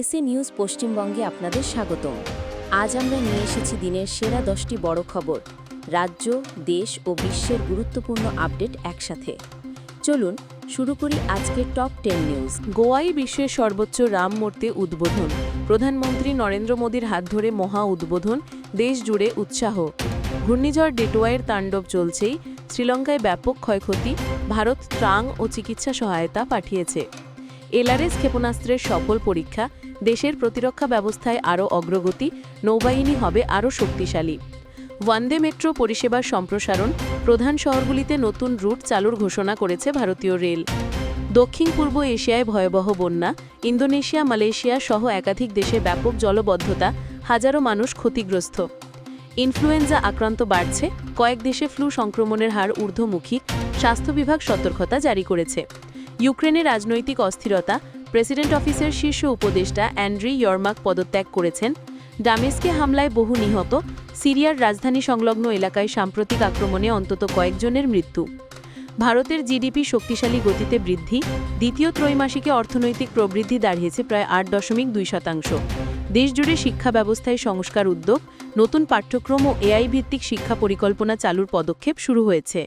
SA news পশ্চিমবঙ্গে আপনাদের স্বাগতম। আজ আমরা নিয়ে এসেছি দিনের সেরা দশটি বড় খবর, রাজ্য, দেশ ও বিশ্বের গুরুত্বপূর্ণ আপডেট একসাথে। চলুন, শুরু করি আজকের টপ টেন নিউজ। গোয়াই বিশ্বের সর্বোচ্চ রাম মূর্তি উদ্বোধন। প্রধানমন্ত্রী নরেন্দ্র মোদীর হাত ধরে মহা উদ্বোধন, দেশ জুড়ে উৎসাহ। ঘূর্ণিঝড় ডেটোয়ায়ের তাণ্ডব চলছেই, শ্রীলঙ্কায় ব্যাপক ক্ষয়ক্ষতি, ভারত ত্রাং ও চিকিৎসা সহায়তা পাঠিয়েছে। এলআরএস ক্ষেপণাস্ত্রের সফল পরীক্ষা, দেশের প্রতিরক্ষা ব্যবস্থায় আরও অগ্রগতি, নৌবাহিনী হবে আরও শক্তিশালী। ওয়ান্দে মেট্রো পরিষেবার সম্প্রসারণ, প্রধান শহরগুলিতে নতুন রুট চালুর ঘোষণা করেছে ভারতীয় রেল। দক্ষিণ পূর্ব এশিয়ায় ভয়াবহ বন্যা, ইন্দোনেশিয়া, মালয়েশিয়া সহ একাধিক দেশে ব্যাপক জলবদ্ধতা, হাজারো মানুষ ক্ষতিগ্রস্ত। ইনফ্লুয়েঞ্জা আক্রান্ত বাড়ছে, কয়েক দেশে ফ্লু সংক্রমণের হার ঊর্ধ্বমুখী, স্বাস্থ্য বিভাগ সতর্কতা জারি করেছে। ইউক্রেনে রাজনৈতিক অস্থিরতা, প্রেসিডেন্ট অফিসের শীর্ষ উপদেষ্টা অ্যান্ড্রি ইয়র্মাক পদত্যাগ করেছেন। ডামেস্কে হামলায় বহু নিহত, সিরিয়ার রাজধানী সংলগ্ন এলাকায় সাম্প্রতিক আক্রমণে অন্তত কয়েকজনের মৃত্যু। ভারতের জিডিপি শক্তিশালী গতিতে বৃদ্ধি, দ্বিতীয় ত্রৈমাসিকে অর্থনৈতিক প্রবৃদ্ধি দাঁড়িয়েছে প্রায় আট দশমিক দুই শতাংশ। দেশজুড়ে শিক্ষা ব্যবস্থায় সংস্কার উদ্যোগ, নতুন পাঠ্যক্রম ও এআই ভিত্তিক শিক্ষা পরিকল্পনা চালুর পদক্ষেপ শুরু হয়েছে।